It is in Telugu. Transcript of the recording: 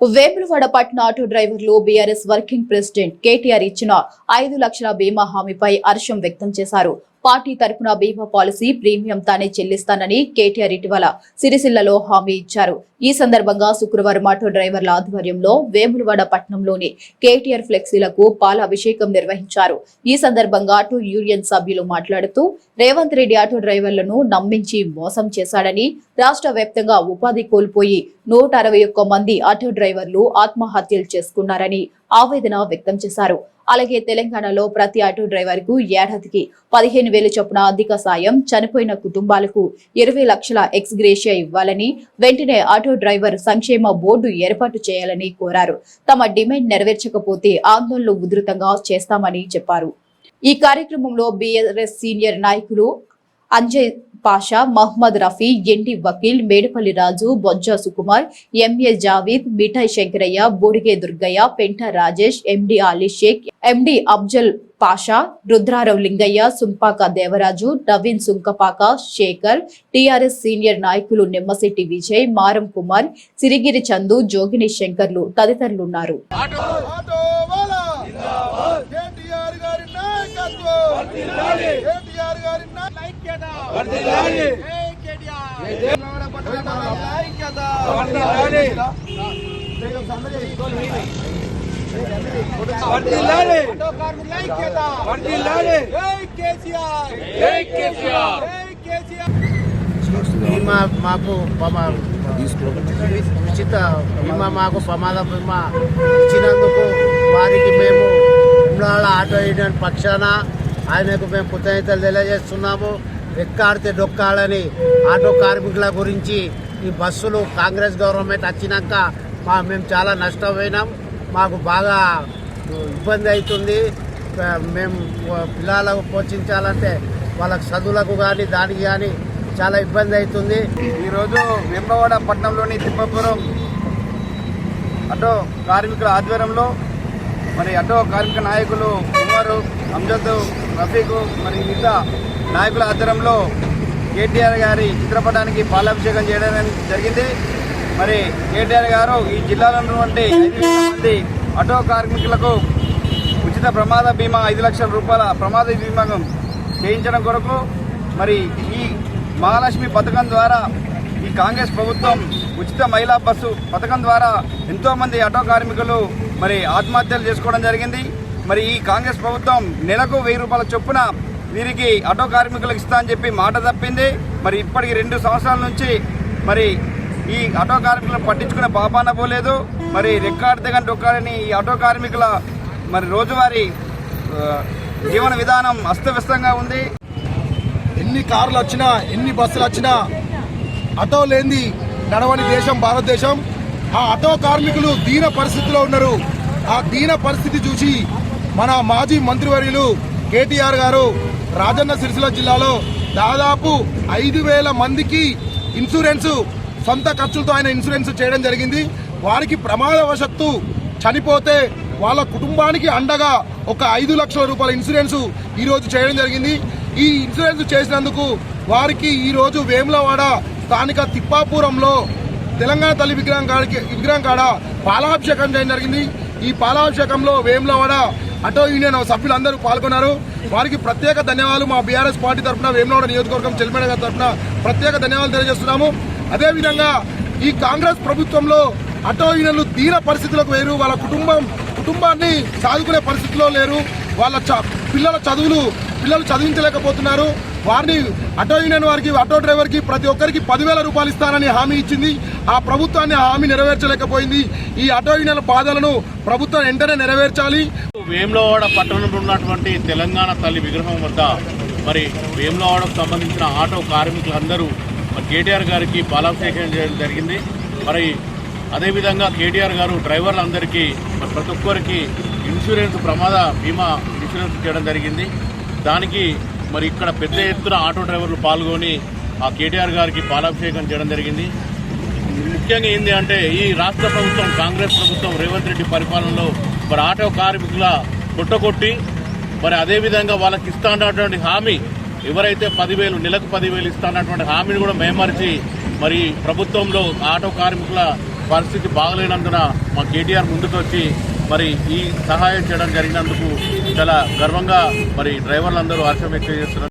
వేములవాడ పట్న ఆటో డ్రైవర్లు బీఆర్ఎస్ వర్కింగ్ ప్రెసిడెంట్ కేటీఆర్ ఇచ్చిన ఐదు లక్షల బీమా హామీపై హర్షం వ్యక్తం చేశారు. పార్టీ తరపున బీమా పాలసీ ప్రీమియం తానే చెల్లిస్తానని కేటీఆర్ ఇటీవల సిరిసిల్లలో హామీ ఇచ్చారు. ఈ సందర్భంగా శుక్రవారం ఆటో డ్రైవర్ల ఆధ్వర్యంలో వేములవాడ పట్టణంలోని కేటీఆర్ ఫ్లెక్సీలకు పాల అభిషేకం నిర్వహించారు. ఈ సందర్భంగా ఆటో యూనియన్ సభ్యులు మాట్లాడుతూ రేవంత్ రెడ్డి ఆటో డ్రైవర్లను నమ్మించి మోసం చేశాడని రాష్ట్ర వ్యాప్తంగా ఉపాధి కోల్పోయి నూట అరవై ఒక్క మంది ఆటో డ్రైవర్లు ఆత్మహత్యలు చేసుకున్నారని ఆవేదన వ్యక్తం చేశారు. అలాగే తెలంగాణలో ప్రతి ఆటో డ్రైవర్కు ఏడాదికి పదిహేను వేల చొప్పున అధిక సాయం చనిపోయిన కుటుంబాలకు ఇరవై లక్షల ఎక్స్ గ్రేషియా ఇవ్వాలని వెంటనే ఆటో డ్రైవర్ సంక్షేమ బోర్డు ఏర్పాటు చేయాలని కోరారు. తమ డిమాండ్ నెరవేర్చకపోతే ఆందోళనలు ఉధృతంగా చేస్తామని చెప్పారు. ఈ కార్యక్రమంలో బీఆర్ఎస్ సీనియర్ నాయకులు Anjay Pasha Mohammed Rafi MD Vakeel Medapalli Raju Bojja Sukumar MA Javeed Mithai Shankaraiah Bodige Durgaiah Penta Rajesh MD Ali Shaik MD Afzal Pasha Rudrarao Lingaiah Sumpaka Devaraju Naveen Sunkapaka Shekar TRS senior నాయకులు నిమ్మశెట్టి విజయ్ మారం కుమార్ సిరిగిరి చందు జోగిని శంకర్లు తదితరులున్నారు. గారి నాయకత్వం! ఐక్యత బీమా మాకు ఉచిత బీమా మాకు ప్రమాద బీమా ఇచ్చినందుకు వారికి మేము ఉమ్రాళ్ళ ఆటో యూనియన్ పక్షాన ఆయనకు మేము కృతజ్ఞతలు తెలియజేస్తున్నాము. ఎక్కాడితే డొక్కాలని. ఆటో కార్మికుల గురించి ఈ బస్సులు కాంగ్రెస్ గవర్నమెంట్ వచ్చినాక మా మేము చాలా నష్టపోయినాం. మాకు బాగా ఇబ్బంది అవుతుంది. మేము పిల్లలకు పోషించాలంటే వాళ్ళకి చదువులకు కానీ దానికి కానీ చాలా ఇబ్బంది అవుతుంది. ఈరోజు వెంబవాడ పట్టణంలోని తిప్పపురం అటో కార్మికుల ఆధ్వర్యంలో మరి అటో కార్మిక నాయకులు కుమారు అంజద్ రఫీక్ మరి మిగతా నాయకుల ఆధ్వర్యంలో కేటీఆర్ గారి చిత్రపటానికి పాలాభిషేకం చేయడం జరిగింది. మరి కేటీఆర్ గారు ఈ జిల్లాలో ఉన్నటువంటి ఐదు మంది ఆటో కార్మికులకు ఉచిత ప్రమాద బీమా ఐదు లక్షల రూపాయల ప్రమాద బీమా చేయించడం కొరకు మరి ఈ మహాలక్ష్మి పథకం ద్వారా ఈ కాంగ్రెస్ ప్రభుత్వం ఉచిత మహిళా బస్సు పథకం ద్వారా ఎంతోమంది ఆటో కార్మికులు మరి ఆత్మహత్యలు చేసుకోవడం జరిగింది. మరి ఈ కాంగ్రెస్ ప్రభుత్వం నెలకు వెయ్యి రూపాయల చొప్పున వీరికి ఆటో కార్మికులకు ఇస్తా అని చెప్పి మాట తప్పింది. మరి ఇప్పటికి రెండు సంవత్సరాల నుంచి మరి ఈ ఆటో కార్మికులను పట్టించుకునే పాపాన పోలేదు. మరి రెక్కాడితే కంటే డొక్కాడని ఈ ఆటో కార్మికుల మరి రోజువారీ జీవన విధానం అస్తవ్యస్తంగా ఉంది. ఎన్ని కార్లు వచ్చినా ఎన్ని బస్సులు వచ్చినా ఆటో లేని నడవని దేశం భారతదేశం. ఆ ఆటో కార్మికులు దీన పరిస్థితిలో ఉన్నారు. ఆ దీన పరిస్థితి చూసి మన మాజీ మంత్రివర్యులు కేటీఆర్ గారు రాజన్న సిరిసిల్ల జిల్లాలో దాదాపు ఐదు వేల మందికి ఇన్సూరెన్స్ సొంత ఖర్చులతో ఆయన ఇన్సూరెన్స్ చేయడం జరిగింది. వారికి ప్రమాదవశత్తు చనిపోతే వాళ్ళ కుటుంబానికి అండగా ఒక ఐదు లక్షల రూపాయల ఇన్సూరెన్స్ ఈరోజు చేయడం జరిగింది. ఈ ఇన్సూరెన్స్ చేసినందుకు వారికి ఈరోజు వేములవాడ స్థానిక తిప్పాపురంలో తెలంగాణ తల్లి విగ్రహం కాడికి విగ్రహం కాడ పాలాభిషేకం చేయడం జరిగింది. ఈ పాలాభిషేకంలో వేములవాడ ఆటో యూనియన్ సభ్యులందరూ పాల్గొన్నారు. వారికి ప్రత్యేక ధన్యవాదాలు మా బీఆర్ఎస్ పార్టీ తరఫున వేమనవాడ నియోజకవర్గం చెల్లిమేడ గారి తరఫున ప్రత్యేక ధన్యవాదాలు తెలియజేస్తున్నాము. అదేవిధంగా ఈ కాంగ్రెస్ ప్రభుత్వంలో ఆటో యూనియన్లు దీన పరిస్థితులకు వేరు వాళ్ళ కుటుంబం కుటుంబాన్ని సాదుకునే పరిస్థితిలో లేరు. వాళ్ళ పిల్లల చదువులు పిల్లలు చదివించలేకపోతున్నారు. వారిని ఆటో యూనియన్ వారికి ఆటో డ్రైవర్కి ప్రతి ఒక్కరికి పదివేల రూపాయలు ఇస్తానని హామీ ఇచ్చింది. ఆ ప్రభుత్వాన్ని హామీ నెరవేర్చలేకపోయింది. ఈ ఆటో యూనియన్ బాధలను ప్రభుత్వం వెంటనే నెరవేర్చాలి. వేములవాడ పట్టణంలో ఉన్నటువంటి తెలంగాణ తల్లి విగ్రహం వద్ద మరి వేములవాడకు సంబంధించిన ఆటో కార్మికులందరూ మరి కేటీఆర్ గారికి బాలాభిషేకం చేయడం జరిగింది. మరి అదేవిధంగా కేటీఆర్ గారు డ్రైవర్లందరికీ మరి ప్రతి ఒక్కరికి ఇన్సూరెన్స్ ప్రమాద బీమా ఇన్సూరెన్స్ చేయడం జరిగింది. దానికి మరి ఇక్కడ పెద్ద ఎత్తున ఆటో డ్రైవర్లు పాల్గొని ఆ కేటీఆర్ గారికి పాలాభిషేకం చేయడం జరిగింది. ముఖ్యంగా ఏంది అంటే ఈ రాష్ట్ర ప్రభుత్వం కాంగ్రెస్ ప్రభుత్వం రేవంత్ రెడ్డి పరిపాలనలో మరి ఆటో కార్మికుల కొట్టకొట్టి మరి అదేవిధంగా వాళ్ళకి ఇస్తున్నటువంటి హామీ ఎవరైతే పదివేలు నెలకు పదివేలు ఇస్తా అన్నటువంటి హామీని కూడా మేమరిచి మరి ప్రభుత్వంలో ఆటో కార్మికుల పరిస్థితి బాగలేనందున మా కేటీఆర్ ముందుకు వచ్చి మరి ఈ సహాయం చేయడం జరిగినందుకు చాలా గర్వంగా మరి డ్రైవర్లందరూ హర్షం వ్యక్తం చేస్తున్నారు.